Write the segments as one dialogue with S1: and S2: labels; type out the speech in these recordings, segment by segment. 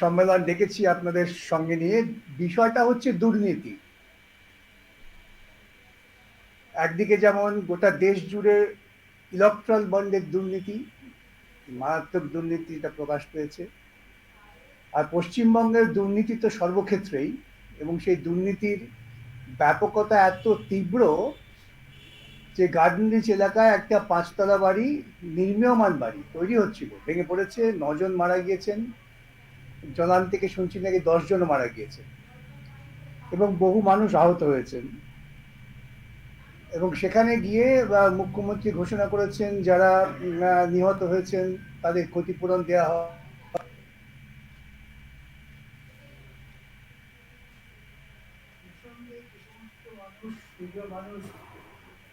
S1: সম্মেলন ডেকেছি আপনাদের সঙ্গে নিয়ে। বিষয়টা হচ্ছে দুর্নীতি। একদিকে যেমন গোটা দেশ জুড়ে ইলেকট্রাল বন্ডের দুর্নীতি, মারাত্মক দুর্নীতিটা প্রকাশ পেয়েছে। আর পশ্চিমবঙ্গের দুর্নীতি তো সর্বক্ষেত্রেই, এবং সেই দুর্নীতির ব্যাপকতা এত তীব্র যে গার্ডেন রিচ এলাকায় একটা পাঁচতলা বাড়ি, নির্মীয়মান বাড়ি তৈরি হচ্ছিল। ভেঙে পড়েছে, নজন মারা গিয়েছেন। জনান থেকে শুনছি নাকি দশজন মারা গিয়েছে। এবং বহু মানুষ আহত হয়েছেন। এবং সেখানে গিয়ে মুখ্যমন্ত্রী ঘোষণা করেছেন যারা নিহত হয়েছেন, তাদের ক্ষতিপূরণ দেওয়া হয়। মানুষ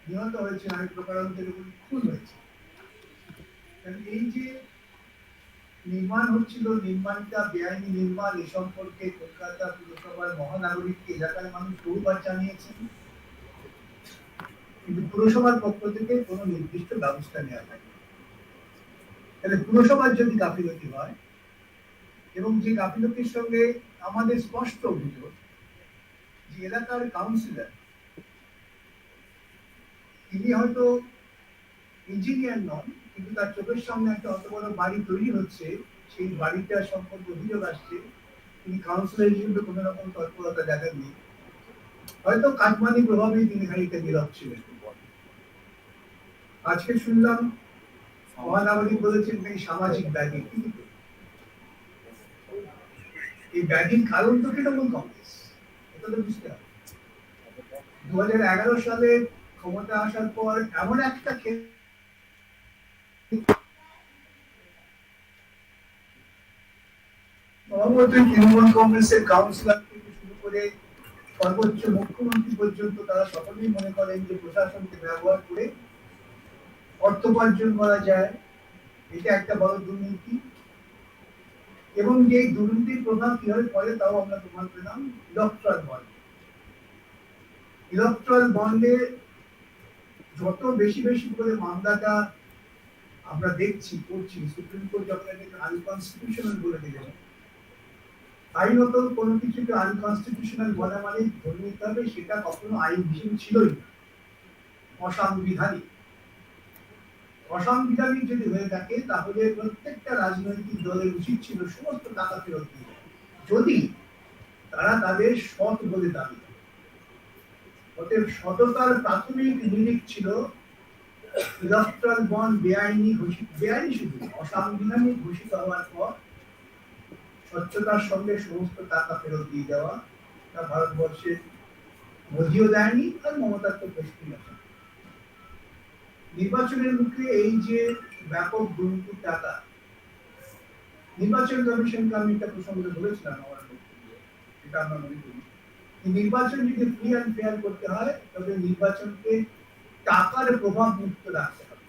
S1: নিহত হয়েছে আমি প্রকারান্তরে খুন হয়েছে এই যে নির্মাণ হচ্ছিল, নির্মাণটা বেআইনি নির্মাণ, এ সম্পর্কে কলকাতা পুরসভার মহানাগরিককে এলাকার মানুষ বহুবার জানিয়েছেন। কিন্তু পুরসভার পক্ষ থেকে কোনো নির্দিষ্ট ব্যবস্থা নেওয়া হয়নি। তাহলে পুরসভার যদি গাফিলতি হয়, এবং যে গাফিলতির সঙ্গে আমাদের স্পষ্ট অভিযোগ, যে এলাকার কাউন্সিলর তিনি হয়তো ইঞ্জিনিয়ার নন কিন্তু তার চোখের সামনে একটা অত বড় বাড়ি তৈরি হচ্ছে, সেই বাড়িটা সম্পর্কে অভিযোগ আসছে। তিনি কাউন্সিলর হিসেবে কোনো রকম তৎপরতা দেখাননি হয়তো কাটমানি প্রভাবেই তিনি খানিকটা নীরব ছিলেন। আজকে শুনলাম মহানাগরিক বলেছেন এই সামাজিক ব্যাধি এই ব্যাধির কারণ তো তৃণমূল কংগ্রেস, এটা তো বুঝতে হবে। দু হাজার এগারো সালে ক্ষমতা আসার পর এমন একটা ক্ষেত্রে মহামন্ত্রী তৃণমূল কংগ্রেসের কাউন্সিলর থেকে শুরু করে সর্বোচ্চ মুখ্যমন্ত্রী পর্যন্ত তারা সকলেই মনে করেন যে প্রশাসনকে ব্যবহার করে অর্থ উপার্জন করা যায়। এটা একটা বড় দুর্নীতি। এবং যে দুর্নীতির প্রভাব কীভাবে পড়ে তাও আমরা প্রমাণ পেলাম ইলেকট্রাল বন্ড ইলেকট্রাল বন্ডে যত বেশি বেশি করে মামলাটা আমরা দেখছি, করছি সুপ্রিম কোর্ট যখন আনকনস্টিটিউশনাল বলে দিলেন আইনত কোনো কিছুকে আনকনস্টিটিউশনাল বলা মানে ধরে নিতে হবে সেটা কখনো আইন হিসেবে ছিলই অসাংবিধানিক। অসাংবিধানিক যদি হয়ে থাকে, তাহলে প্রত্যেকটা রাজনৈতিক দলের উচিত ছিল সমস্ত টাকা ফেরত দিয়ে যদি তারা তাদের সৎ বলে দাবি। অতএব সততার প্রাথমিক নিরিখ ছিল ইলেকট্রাল বেআইনি ঘোষিত বেআইনি শুধু, অসাংবিধানিক ঘোষিত হওয়ার পর স্বচ্ছতার সঙ্গে সমস্ত টাকা ফেরত দিয়ে দেওয়া, তা ভারতবর্ষে মোদিও দেয়নি আর মমতার তো আছে নির্বাচনের মুখে এই যে ব্যাপক দুর্নীতির টাকা, নির্বাচন কমিশনকে আমি একটা প্রসঙ্গে বলেছিলাম আমার। এটা আমরা মনে করি নির্বাচন যদি ফ্রি অ্যান্ড ফেয়ার করতে হয় তবে নির্বাচনকে টাকার প্রভাব মুক্ত রাখতে হবে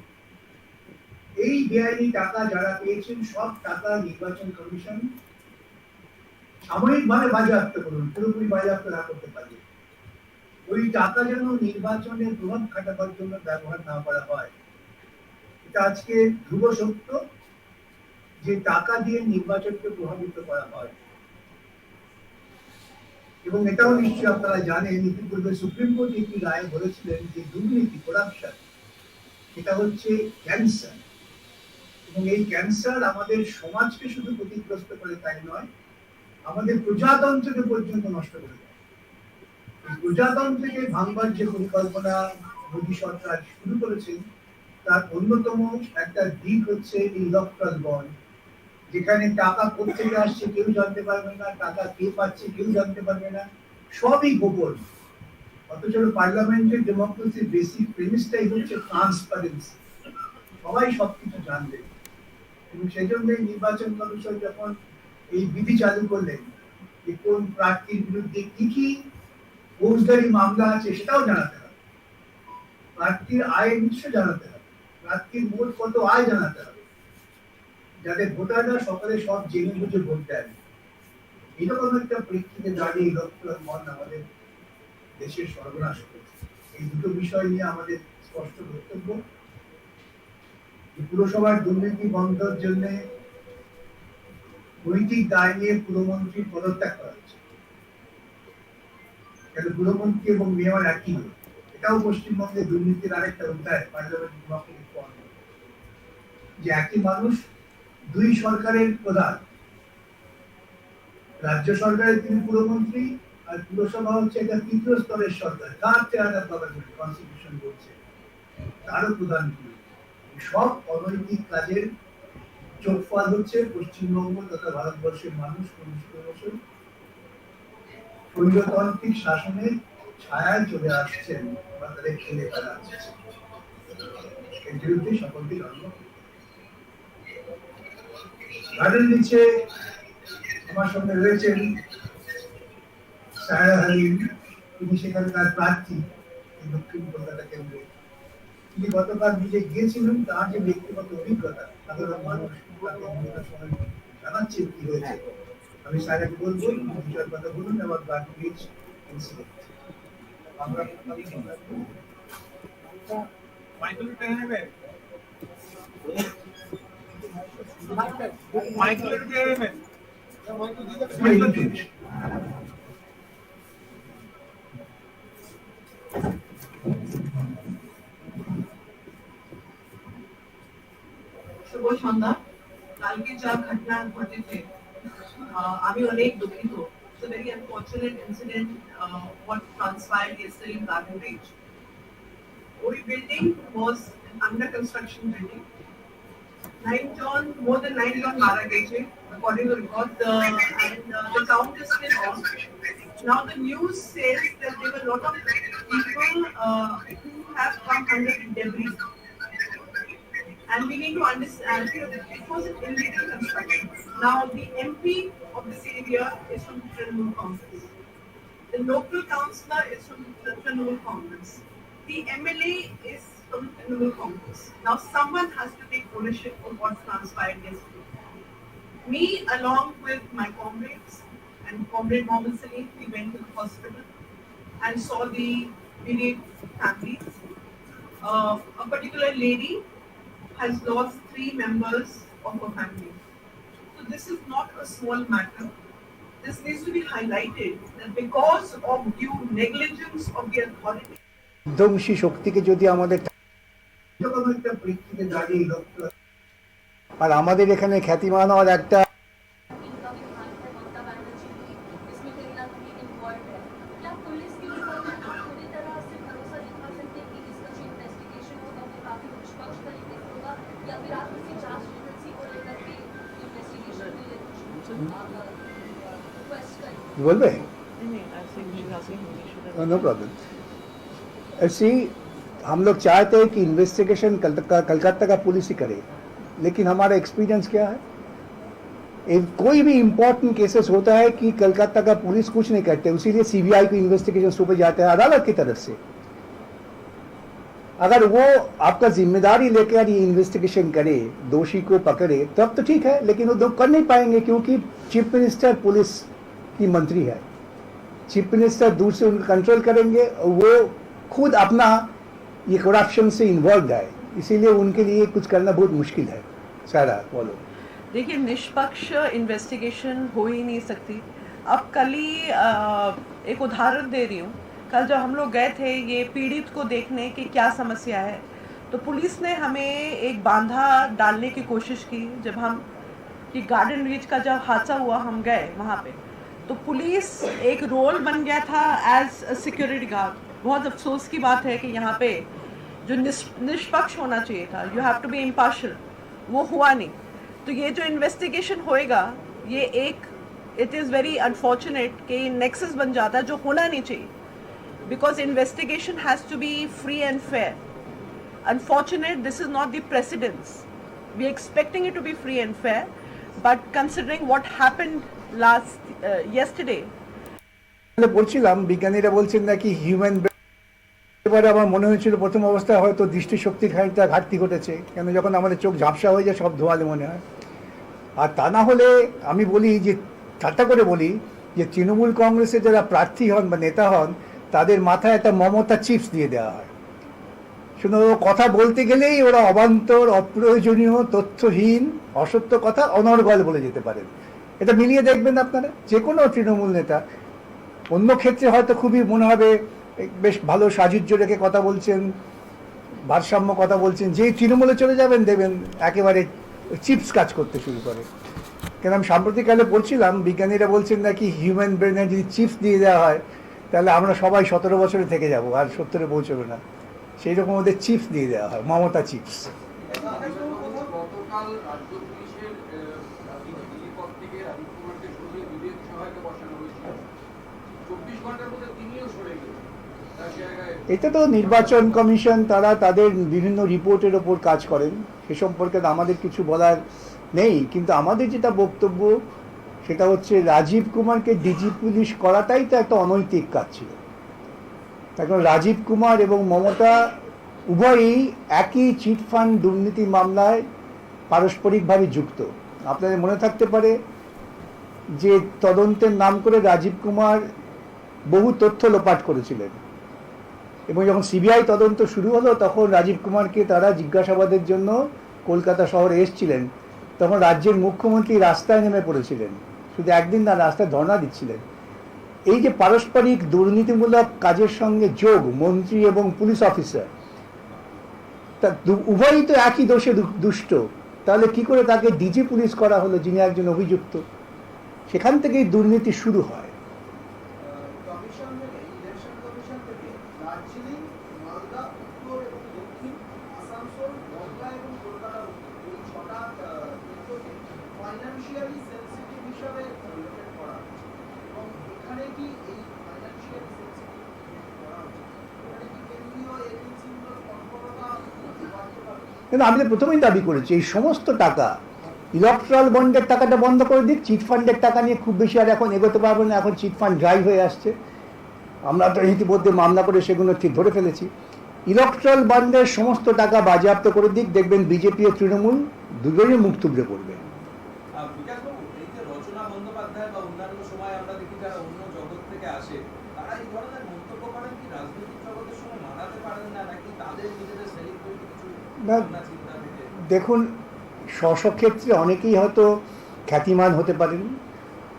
S1: এই বেআইনি টাকা যারা পেয়েছেন, সব টাকা নির্বাচন কমিশন সাময়িকভাবে বাজেয়াপ্ত করুন, পুরোপুরি বাজেয়াপ্ত না করতে পারে। ওই টাকা যেন নির্বাচনে প্রভাব খাটাবার জন্য ব্যবহার না করা হয়। এটা আজকে ধ্রুব সত্য যে টাকা দিয়ে নির্বাচনকে প্রভাবিত করা হয়। এবং এটাও নিশ্চয়ই আপনারা জানেন, ইতিপূর্বে সুপ্রিম কোর্ট একটি রায় বলেছিলেন যে দুর্নীতি করাপশন এটা হচ্ছে ক্যান্সার এবং এই ক্যান্সার আমাদের সমাজকে শুধু ক্ষতিগ্রস্ত করে তাই নয় আমাদের প্রজাতন্ত্রকে পর্যন্ত নষ্ট করে দেয়। প্রজাতন্ত্রকে ভাঙবার যে পরিকল্পনা মোদী সরকার শুরু করেছেন, তার অন্যতম একটা দিক হচ্ছে ইলেকট্রাল বন্ড যেখানে টাকা কোথেকে আসছে কেউ জানতে পারবে না, টাকা কে পাচ্ছে কেউ জানতে পারবে না, সবই গোপন। অথচ পার্লামেন্টের ডেমোক্রেসির বেসিক প্রেমিসটাই হচ্ছে ট্রান্সপারেন্সি সবাই সবকিছু জানবে। এবং সেই জন্যই নির্বাচন কমিশন যখন এই বিধি চালু করলেন যে কোন প্রার্থীর বিরুদ্ধে কি কি ফৌজদারি মামলা আছে সেটাও জানাতে হবে। প্রার্থীর আয় উৎস জানাতে হবে। প্রার্থীর মোট কত আয় জানাতে হবে? যাতে ভোটাররা সকালে সব জেনে বুঝে ভোট দেন। এরকম একটা প্রেক্ষিতে দাঁড়িয়ে ইলেকট্রাল বন্ড আমাদের দেশের সর্বনাশ করেছে। এই দুটো বিষয় নিয়ে আমাদের স্পষ্ট বক্তব্য। পুরসভার দুর্নীতি বন্ধের জন্য
S2: দায় নিয়ে পুরমন্ত্রী পদত্যাগ করা হয়েছে কেন পুরমন্ত্রী এবং মেয়র একই। এটাও পশ্চিমবঙ্গে দুর্নীতির আরেকটা অধ্যায়, পার্লামেন্ট যে একই মানুষ দুই সরকারের প্রধান। রাজ্য সরকারের তিনি পুরমন্ত্রী আর পুরসভা হচ্ছে একটা তৃতীয় স্তরের সরকার। তার অফ গভর্নমেন্ট কনস্টিটিউশন বলছে। তারও প্রধান সব অনৈতিক কাজের চোখফল হচ্ছে পশ্চিমবঙ্গ তথা ভারতবর্ষের মানুষ ক্রমশ স্বৈরতান্ত্রিক শাসনের ছায়ায় চলে আসছেন বা তাদের খেলে ফেলা আসছে এর বিরুদ্ধে সকলকে হবে। গার্ডেন নিচে আমার সঙ্গে রয়েছেন সায়রা হালিম। তিনি সেখানকার প্রার্থী দক্ষিণ কলকাতা কেন্দ্রে। তিনি গতকাল নিজে গিয়েছিলেন, তার যে ব্যক্তিগত অভিজ্ঞতা, সাধারণ মানুষ। জানাচ্ছেন কি হয়েছে আমি সায়রাকে বলবো এই বিষয়ের কথা বলুন এবং গার্ড ব্রিজ ইনসিডেন্ট আমরা
S3: মাইকেল টেনে নেবে মাইকেল টেনে নেবে মাইকেল দিন
S4: আমি অনেক দুঃখিত It's a very unfortunate incident uh, what transpired yesterday in Garden Range. ওই building was an under construction building. Nine John, more than nine John মারা গেছে according to report the and uh, the count is still on. Now the news says that there were a lot of people uh, who have come under the debris. And we need to understand it was an illegal construction. Now, the MP of the city is from the Trinamool Congress. The local councillor is from the Trinamool Congress. The MLA is from the Trinamool Congress. Now, someone has to take ownership of what transpired yesterday. Me, along with my comrades and comrade Mohammed Salim, we went to the hospital and saw the bereaved families. Uh, a particular lady has lost three members of her family. So this is not a small matter. This needs to be highlighted that because of due negligence of the authority,
S1: বিধ্বংসী শক্তিকে যদি আমাদের আর আমাদের এখানে খ্যাতিমান হওয়ার একটা বলবে
S5: नहीं I think she asking Hindi
S1: no problem see हम लोग चाहते हैं कि इन्वेस्टिगेशन कलकत्ता का पुलिस ही करे लेकिन हमारा एक्सपीरियंस क्या है एक कोई भी इम्पोर्टेंट केसेस होता है कि कलकत्ता का पुलिस कुछ नहीं करते इसीलिए सीबीआई को इन्वेस्टिगेशन सौंपे जाते हैं अदालत की तरफ से अगर वो आपका जिम्मेदारी लेकर ये इन्वेस्टिगेशन करे दोषी को पकड़े तब तो ठीक है लेकिन वो लोग कर नहीं पाएंगे क्योंकि चीफ मिनिस्टर पुलिस की मंत्री है। चीफ मिनिस्टर दूर से उनको कंट्रोल करेंगे और वो खुद अपना ये करप्शन से इन्वॉल्व है। इसीलिए उनके लिए कुछ करना बहुत मुश्किल है। सारा, बोलो।
S5: देखिए, निष्पक्ष इन्वेस्टिगेशन हो ही नहीं सकती। अब कल ही एक उदाहरण दे रही हूँ। कल जब हम लोग गए थे ये पीड़ित को देखने कि क्या समस्या है तो पुलिस ने हमें एक बांधा डालने की कोशिश की। जब हम, कि गार्डन रीच का जब हादसा हुआ, हम गए वहाँ पे। तो पुलिस एक रोल बन गया था एज सिक्योरिटी गार्ड बहुत अफसोस की बात है कि यहाँ पे जो निष्पक्ष होना चाहिए था you have to be impartial वो हुआ नहीं। तो ये जो इन्वेस्टिगेशन होएगा, ये एक इट इज़ वेरी अनफॉर्चुनेट कि नेक्सस बन जाता है जो होना नहीं चाहिए। Because investigation has to be free and fair unfortunate this is not the precedence we expecting it to be free and fair, but considering what happened last uh, yesterday.
S1: বলছিলাম বিজ্ঞানীরা বলছেন নাকি হিউম্যান এবারে আমার মনে হয়েছিল প্রথম অবস্থায় হয়তো দৃষ্টিশক্তি খানিকটা ঘাটতি ঘটেছে কেন যখন আমাদের চোখ ঝাপসা হয়ে যায় সব ধোয়ালে মনে হয়। আর তা না হলে আমি বলি যে ঠাট্টা করে বলি যে তৃণমূল কংগ্রেসের যারা প্রার্থী হন বা নেতা হন তাদের মাথায় একটা মমতা চিপস দিয়ে দেওয়া হয়। শুধু কথা বলতে গেলেই ওরা অবান্তর অপ্রয়োজনীয় তথ্যহীন অসত্য কথা অনর্গল বলে যেতে পারেন। এটা মিলিয়ে দেখবেন আপনারা। যে কোনো তৃণমূল নেতা। অন্য ক্ষেত্রে হয়তো খুবই মনে হবে বেশ ভালো সাজুজ্য রেখে কথা বলছেন, ভারসাম্য কথা বলছেন। যেই তৃণমূলে চলে যাবেন দেবেন একেবারে চিপস কাজ করতে শুরু করে। কেন আমি সাম্প্রতিককালে বলছিলাম, বিজ্ঞানীরা বলছেন নাকি হিউম্যান ব্রেনে যদি চিপস দিয়ে দেওয়া হয়, তাহলে আমরা সবাই সতেরো বছরে থেকে যাব, আর সত্তরে পৌঁছবে না। সেই রকম ওদের চিপস দিয়ে দেওয়া হয়, মমতা চিপস। এটা তো নির্বাচন কমিশন, তারা তাদের বিভিন্ন রিপোর্টের ওপর কাজ করেন। সে সম্পর্কে আমাদের কিছু বলার নেই। কিন্তু আমাদের যেটা বক্তব্য, সেটা হচ্ছে রাজীব কুমারকে ডিজি পুলিশ করাটাই তো একটা অনৈতিক কাজ ছিল। এখন রাজীব কুমার এবং মমতা উভয়ই একই চিটফান্ড দুর্নীতি মামলায় পারস্পরিকভাবে যুক্ত। আপনাদের মনে থাকতে পারে যে তদন্তের নাম করে রাজীব কুমার বহু তথ্য লোপাট করেছিলেন। এবং যখন সিবিআই তদন্ত শুরু হলো, তখন রাজীব কুমারকে তারা জিজ্ঞাসাবাদের জন্য কলকাতা শহরে এসেছিলেন। তখন রাজ্যের মুখ্যমন্ত্রী রাস্তায় নেমে পড়েছিলেন। শুধু একদিন না, রাস্তায় ধর্ণা দিচ্ছিলেন। এই যে পারস্পরিক দুর্নীতিমূলক কাজের সঙ্গে যোগ, মন্ত্রী এবং পুলিশ অফিসার, তা উভয়ই তো একই দোষে দুষ্ট। তাহলে কি করে তাকে ডিজি পুলিশ করা হলো, যিনি একজন অভিযুক্ত? সেখান থেকেই দুর্নীতি শুরু হয়
S6: কমিশন থেকে ইলেকশন কমিশন থেকে দার্জিলিং মালদা উত্তর এবং দক্ষিণ আসানসোল বনগাঁ এবং কলকাতার এই ছটা ক্ষেত্রকে ফাইন্যান্সিয়ালি সেন্সিটিভ হিসাবে রিলেটেড করা হচ্ছে এবং এখানে কি এই ফাইন্যান্সিয়ালি সেন্সিটিভ করা হচ্ছে এখানে কি কেন্দ্রীয় এজেন্সিগুলোর তৎপরতা বাড়তে পারে
S1: কিন্তু আমি তো প্রথমেই দাবি করেছি, এই সমস্ত টাকা ইলেকট্রাল বন্ডের টাকাটা বন্ধ করে দিক চিট ফান্ডের টাকা নিয়ে খুব বেশি আর এখন এগোতে পারব না, এখন চিট ফান্ড ড্রাই হয়ে আসছে। আমরা তো ইতিমধ্যে মামলা করে সেগুলো ঠিক ধরে ফেলেছি। ইলেকট্রাল বন্ডের সমস্ত টাকা বাজেয়াপ্ত করে দিক, দেখবেন বিজেপি ও তৃণমূল দুজনই মুখ থুবড়ে পড়বে
S7: আহ, বিকাশবাবু এই যে রচনা বন্দ্যোপাধ্যায় বা অন্যান্য সময় আমরা দেখি যারা অন্য জগৎ থেকে আসে তারা এই ধরনের মন্তব্য করেন কি রাজনৈতিক জগতের সঙ্গে মানাতে পারেন না নাকি তাদের নিজেদের সেলিব্রিটি কিছু
S1: না, দেখুন ক্ষেত্রে অনেকেই হয়তো খ্যাতিমান হতে পারেন।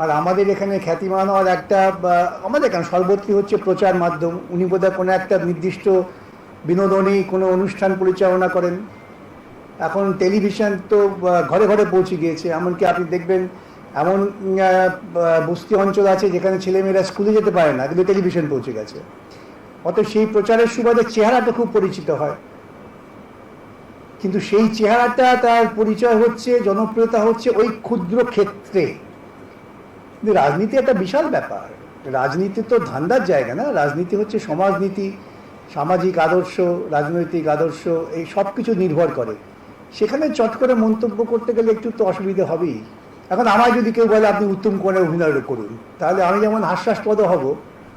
S1: আর আমাদের এখানে খ্যাতিমান হওয়ার একটা আমাদের এখানে সর্বত্রই হচ্ছে প্রচার মাধ্যম। উনি বোধহয় কোনো একটা নির্দিষ্ট বিনোদনী কোনো অনুষ্ঠান পরিচালনা করেন। এখন টেলিভিশন তো ঘরে ঘরে পৌঁছে গিয়েছে। এমনকি আপনি দেখবেন এমন বস্তি অঞ্চল আছে যেখানে ছেলেমেয়েরা স্কুলে যেতে পারে না কিন্তু টেলিভিশন পৌঁছে গেছে। অতএব সেই প্রচারের সুবাদে চেহারাটা খুব পরিচিত হয়। কিন্তু সেই চেহারাটা তার পরিচয় হচ্ছে, জনপ্রিয়তা হচ্ছে ওই ক্ষুদ্র ক্ষেত্রে। রাজনীতি একটা বিশাল ব্যাপার। রাজনীতি তো ধান্দার জায়গা না। রাজনীতি হচ্ছে সমাজনীতি, সামাজিক আদর্শ, রাজনৈতিক আদর্শ, এই সব কিছু নির্ভর করে। সেখানে চট করে মন্তব্য করতে গেলে একটু তো অসুবিধা হবেই। এখন আমায় যদি কেউ বলে আপনি উত্তম কোণে অভিনয় করুন, তাহলে আমি যেমন হাস্যাস্পদ হব,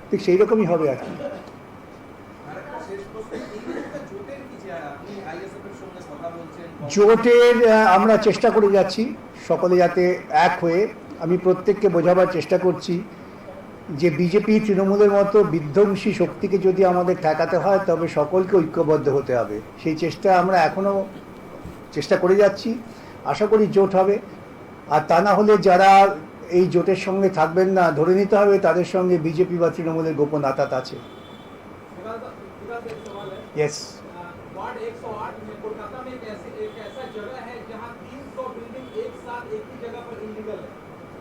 S1: ঠিক সেই রকমই হবে আর কি
S7: আরেকটা শেষ প্রশ্ন এই যে একটা জোটের কি চেহারা আপনি আইএসএফ এর সঙ্গে কথা বলছেন
S1: জোটের আমরা চেষ্টা করে যাচ্ছি সকলে যাতে এক হয়ে। আমি প্রত্যেককে বোঝাবার চেষ্টা করছি যে বিজেপি তৃণমূলের মতো বিধ্বংসী শক্তিকে যদি আমাদের ঠেকাতে হয় তবে সকলকে ঐক্যবদ্ধ হতে হবে। সেই চেষ্টা আমরা এখনও চেষ্টা করে যাচ্ছি। আশা করি জোট হবে। আর তা না হলে যারা এই জোটের সঙ্গে থাকবেন না ধরে নিতে হবে তাদের সঙ্গে বিজেপি বা তৃণমূলের গোপন আতাত আছে। ইয়েস
S6: एक ही जगह पर इलीगल है।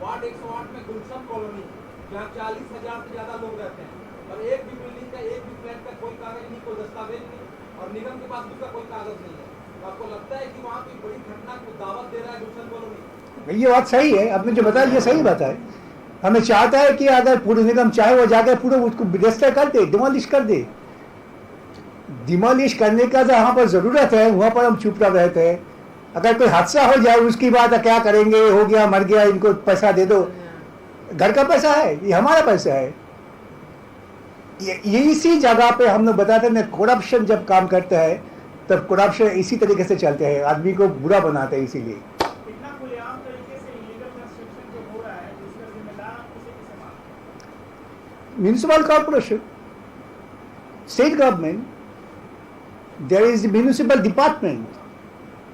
S6: वार्ड 108 में गुलशन कॉलोनी जहाँ 40 हज़ार से ज़्यादा लोग रहते हैं। और एक भी बिल्डिंग का, एक भी फ्लैट का कोई कागज़ नहीं, कोई दस्तावेज़ नहीं, और निगम के पास उसका कोई कागज़ नहीं है। तो आपको लगता है कि वहाँ कोई बड़ी घटना को दावत दे रहा है गुलशन कॉलोनी
S1: ये बात सही है। आपने जो बताया, ये सही बात है। हमें चाहता है कि अगर पूरे निगम चाहे, वो जाकर पूरे उसको डिस्ट्रॉय कर दे डिमोलिश कर दे। डिमोलिश करने का यहाँ पर ज़रूरत है, वहाँ पर हम चुप रह रहते हैं अगर कोई हादसा हो जाए उसकी बात क्या करेंगे? हो गया मर गया इनको पैसा दे दो। घर का पैसा है ये हमारा पैसा है। ये ये इसी जगह पे हम लोग बताते हैं करप्शन जब काम करता है तब करप्शन इसी तरीके से चलते हैं। आदमी को बुरा बनाते हैं इसीलिए।
S3: इतना खुलेआम स्टेट गवर्नमेंट देर इज़ जो हो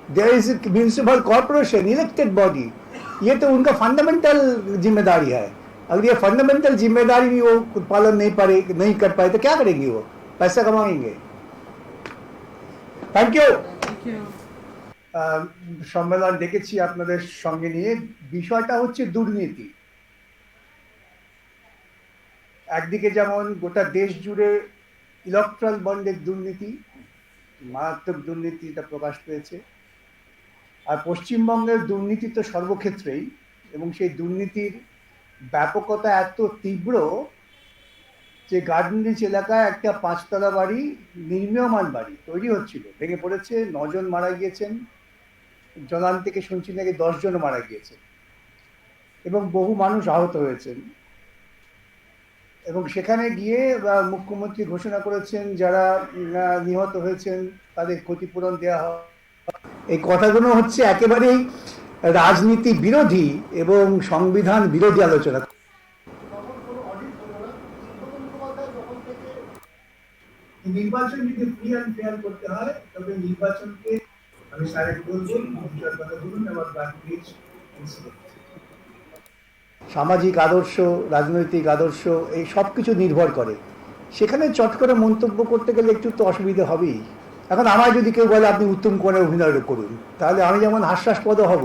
S3: रहा है जिसका जिम्मेदार आप किसे किसे मानते हैं
S1: municipal corporation, state government, there is a municipal department, there is a municipal corporation, elected body. ये तो उनका फंडामेंटल जिम्मेदारी है अगर ये फंडामेंटल जिम्मेदारी भी वो पालन नहीं पारे नहीं कर पाए तो क्या करेंगे वो पैसा कमाएंगे থ্যাংক ইউ
S5: Thank you.
S1: আহ, সম্মেলন ডেকেছি আপনাদের সঙ্গে নিয়ে বিষয়টা হচ্ছে দুর্নীতি একদিকে যেমন গোটা দেশ জুড়ে ইলেকট্রাল বন্ডের দুর্নীতি মারাত্মক দুর্নীতিটা প্রকাশ পেয়েছে আর পশ্চিমবঙ্গের দুর্নীতি তো সর্বক্ষেত্রেই, এবং সেই দুর্নীতির ব্যাপকতা এত তীব্র যে গার্ডেন এলাকায় একটা পাঁচতলা বাড়ি নির্মীয়মান বাড়ি তৈরি হচ্ছিল। ভেঙে পড়েছে, নজন মারা গিয়েছেন, জলান থেকে শুনছি নাকি দশজন মারা গিয়েছে এবং বহু মানুষ আহত হয়েছেন। এবং সেখানে গিয়ে মুখ্যমন্ত্রী ঘোষণা করেছেন, যারা নিহত হয়েছেন, তাদের ক্ষতিপূরণ দেওয়া হয়। এই কথাগুলো হচ্ছে একেবারেই রাজনীতি বিরোধী এবং সংবিধান বিরোধী আলোচনা।
S2: নির্বাচন যদি ফ্রি অ্যান্ড ফেয়ার করতে হয় তবে নির্বাচনকে আমি বলব মঞ্জুর কথা বলুন
S1: সামাজিক আদর্শ রাজনৈতিক আদর্শ এই সব কিছু নির্ভর করে। সেখানে চট করে মন্তব্য করতে গেলে একটু তো অসুবিধা হবেই। এখন আমায় যদি কেউ বলে আপনি উত্তম কোণে অভিনয় করুন, তাহলে আমি যেমন হাস্যাস্পদ হব